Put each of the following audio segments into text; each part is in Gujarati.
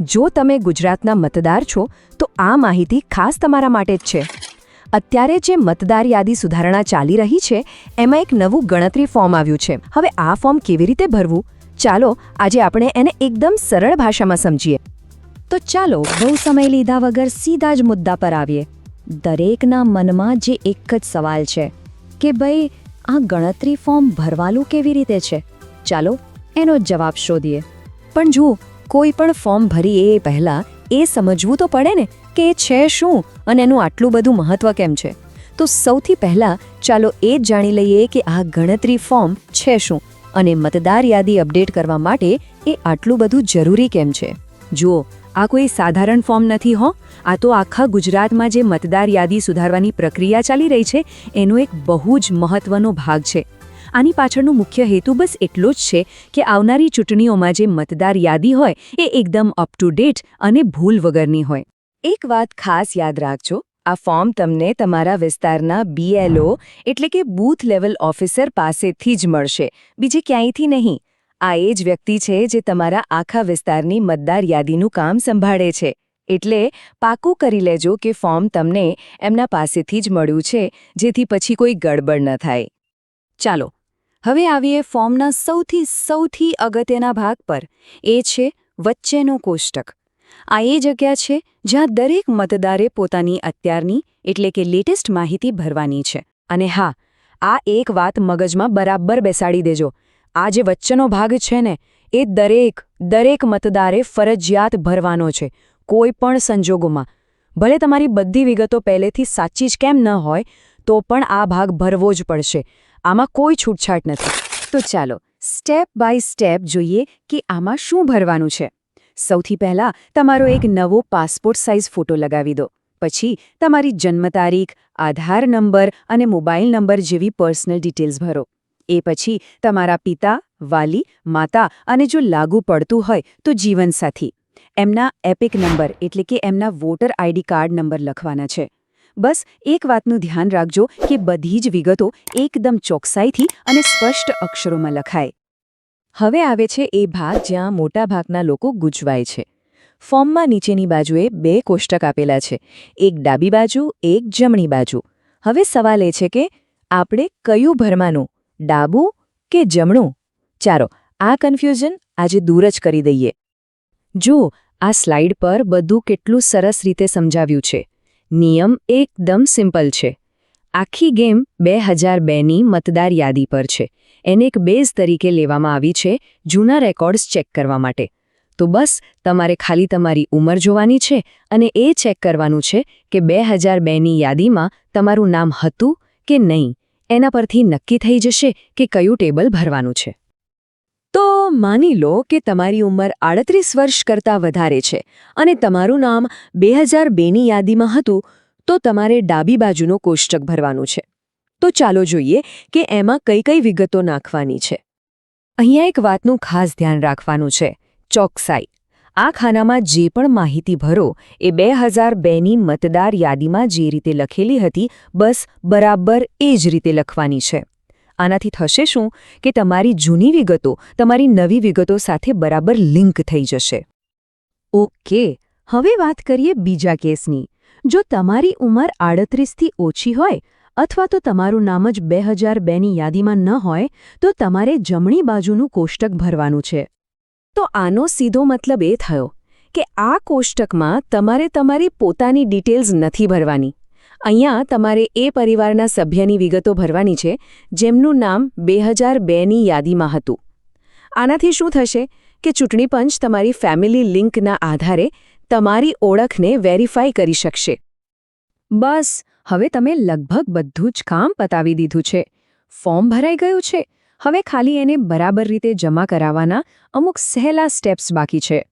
જો તમે ગુજરાતના મતદાર છો, તો આ માહિતી ખાસ તમારા માટે જ છે. અત્યારે જે મતદાર યાદી સુધારણા ચાલી રહી છે, એમાં એક નવું ગણતરી ફોર્મ આવ્યું છે. હવે આ ફોર્મ કેવી રીતે ભરવું? ચાલો, આજે આપણે એને એકદમ સરળ ભાષામાં સમજીએ. તો ચાલો, બહુ સમય લીધા વગર સીધા જ મુદ્દા પર આવીએ. દરેકના મનમાં જે એક જ સવાલ છે, કે ભાઈ, આ ગણતરી ફોર્મ ભરવાલું કેવી રીતે છે? ચાલો, એનો જવાબ શોધીએ. પણ જુઓ કોઈ પણ ફોર્મ ભરીએ એ પહેલાં એ સમજવું તો પડે ને કે એ છે શું અને એનું આટલું બધું મહત્વ કેમ છે. તો સૌથી પહેલાં ચાલો એ જ જાણી લઈએ કે આ ગણતરી ફોર્મ છે શું અને મતદાર યાદી અપડેટ કરવા માટે એ આટલું બધું જરૂરી કેમ છે. જુઓ, આ કોઈ સાધારણ ફોર્મ નથી હો. આ તો આખા ગુજરાતમાં જે મતદાર યાદી સુધારવાની પ્રક્રિયા ચાલી રહી છે, એનો એક બહુ જ મહત્વનો ભાગ છે. આની પાછળનો મુખ્ય હેતુ બસ એટલો જ છે કે આવનારી ચૂંટણીઓમાં જે મતદાર યાદી હોય એ એકદમ અપ ટુ ડેટ અને ભૂલ વગરની હોય. એક વાત ખાસ યાદ રાખજો, આ ફોર્મ તમને તમારા વિસ્તારના બીએલઓ એટલે કે બૂથ લેવલ ઓફિસર પાસેથી જ મળશે. બીજે ક્યાંયથી નહીં. આ એ જ વ્યક્તિ છે જે તમારા આખા વિસ્તારની મતદાર યાદીનું કામ સંભાળે છે. એટલે પાકું કરી લેજો કે ફોર્મ તમને એમના પાસેથી જ મળ્યું છે, જેથી પછી કોઈ ગડબડ ન થાય. ચાલો હવે આવીએ ફોર્મના સૌથી સૌથી અગત્યના ભાગ પર. એ છે વચ્ચેનો કોષ્ટક. આ એ જગ્યા છે જ્યાં દરેક મતદારે પોતાની અત્યારની, એટલે કે લેટેસ્ટ માહિતી ભરવાની છે. અને હા, આ એક વાત મગજમાં બરાબર બેસાડી દેજો. આ જે વચ્ચેનો ભાગ છે ને, એ દરેક દરેક મતદારે ફરજિયાત ભરવાનો છે, કોઈ પણ સંજોગોમાં. ભલે તમારી બધી વિગતો પહેલેથી સાચી જ કેમ ન હોય તો પણ આ ભાગ ભરવો જ પડશે. આમાં કોઈ છૂટછાટ નથી. તો ચાલો સ્ટેપ બાય સ્ટેપ જોઈએ કે આમાં શું ભરવાનું છે. સૌથી પહેલા તમારો એક નવો પાસપોર્ટ સાઇઝ ફોટો લગાવી દો. પછી તમારી જન્મ તારીખ, આધાર નંબર અને મોબાઈલ નંબર જેવી પર્સનલ ડિટેલ્સ ભરો. એ પછી તમારા પિતા, વાલી, માતા અને જો લાગુ પડતું હોય તો જીવનસાથી. એમના એપિક નંબર એટલે કે એમના વોટર આઈડી કાર્ડ નંબર લખવાના છે. બસ એક વાતનું ધ્યાન રાખજો કે બધી જ વિગતો એકદમ ચોકસાઈથી અને સ્પષ્ટ અક્ષરોમાં લખાય. હવે આવે છે એ ભાગ જ્યાં મોટાભાગના લોકો ગૂંચવાય છે. ફોર્મમાં નીચેની બાજુએ બે કોષ્ટક આપેલા છે. એક ડાબી બાજુ, એક જમણી બાજુ. હવે સવાલ એ છે કે આપણે કયું ભરવાનું, ડાબું કે જમણું? ચાલો, આ કન્ફ્યુઝન આજે દૂર જ કરી દઈએ. જો આ સ્લાઇડ પર બધું કેટલું સરસ રીતે સમજાવ્યું છે. નિયમ એકદમ સિમ્પલ છે. આખી ગેમ બે હજાર બેની મતદાર યાદી પર છે. એને એક બેઝ તરીકે લેવામાં આવી છે જૂના રેકોર્ડ્સ ચેક કરવા માટે. તો બસ, તમારે ખાલી તમારી ઉંમર જોવાની છે અને એ ચેક કરવાનું છે કે બે હજાર બેની યાદીમાં તમારું નામ હતું કે નહીં. એના પરથી નક્કી થઈ જશે કે કયું ટેબલ ભરવાનું છે. માની લો કે તમારી ઉંમર આડત્રીસ વર્ષ કરતાં વધારે છે અને તમારું નામ બે હજાર બેની યાદીમાં હતું, તો તમારે ડાબી બાજુનો કોષ્ટક ભરવાનું છે. તો ચાલો જોઈએ કે એમાં કઈ કઈ વિગતો નાખવાની છે. અહીંયા એક વાતનું ખાસ ધ્યાન રાખવાનું છે, ચોકસાઈ. આ ખાનામાં જે પણ માહિતી ભરો, એ બે હજાર બેની મતદાર યાદીમાં જે રીતે લખેલી હતી, બસ બરાબર એ જ રીતે લખવાની છે. આનાથી થશે શું કે તમારી જૂની વિગતો તમારી નવી વિગતો સાથે બરાબર લિંક થઈ જશે. ઓકે, હવે વાત કરીએ બીજા કેસની. જો તમારી ઉંમર આડત્રીસથી ઓછી હોય અથવા તો તમારું નામ જ બે હજાર બેની યાદીમાં ન હોય, તો તમારે જમણી બાજુનું કોષ્ટક ભરવાનું છે. તો આનો સીધો મતલબ એ થયો કે આ કોષ્ટકમાં તમારે તમારી પોતાની ડિટેલ્સ નથી ભરવાની. અહીંયા તમારે એ પરિવારના સભ્યની વિગતો ભરવાની છે, જેમનું નામ બે હજાર બેની યાદીમાં હતું. આનાથી શું થશે કે ચૂંટણી પંચ તમારી ફેમિલી લિંકના આધારે તમારી ઓળખને વેરીફાઈ કરી શકશે. બસ, હવે તમે લગભગ બધું જ કામ પતાવી દીધું છે. ફોર્મ ભરાઈ ગયું છે. હવે ખાલી એને બરાબર રીતે જમા કરાવવાના અમુક સહેલા સ્ટેપ્સ બાકી છે.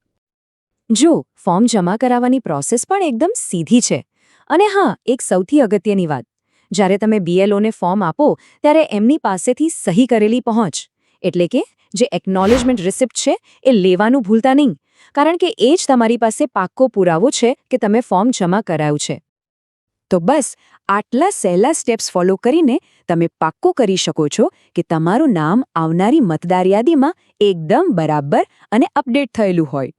જો, ફોર્મ જમા કરાવવાની પ્રોસેસ પણ એકદમ સીધી છે. અને હા, એક સૌથી અગત્યની વાત. જ્યારે તમે બીએલઓને ફોર્મ આપો, ત્યારે એમની પાસેથી સહી કરેલી પહોંચ. એટલે કે, જે એકનોલેજમેન્ટ રિસિપ્ટ છે, એ લેવાનું ભૂલતા નહીં. કારણ કે એ જ તમારી પાસે પાક્કો પુરાવો છે કે તમે ફોર્મ જમા કરાયું છે. તો બસ, આટલા સહેલા સ્ટેપ્સ ફોલો કરીને તમે પાક્કો કરી શકો છો કે તમારું નામ આવનારી મતદાર યાદીમાં એકદમ બરાબર અને અપડેટ થયેલું હોય.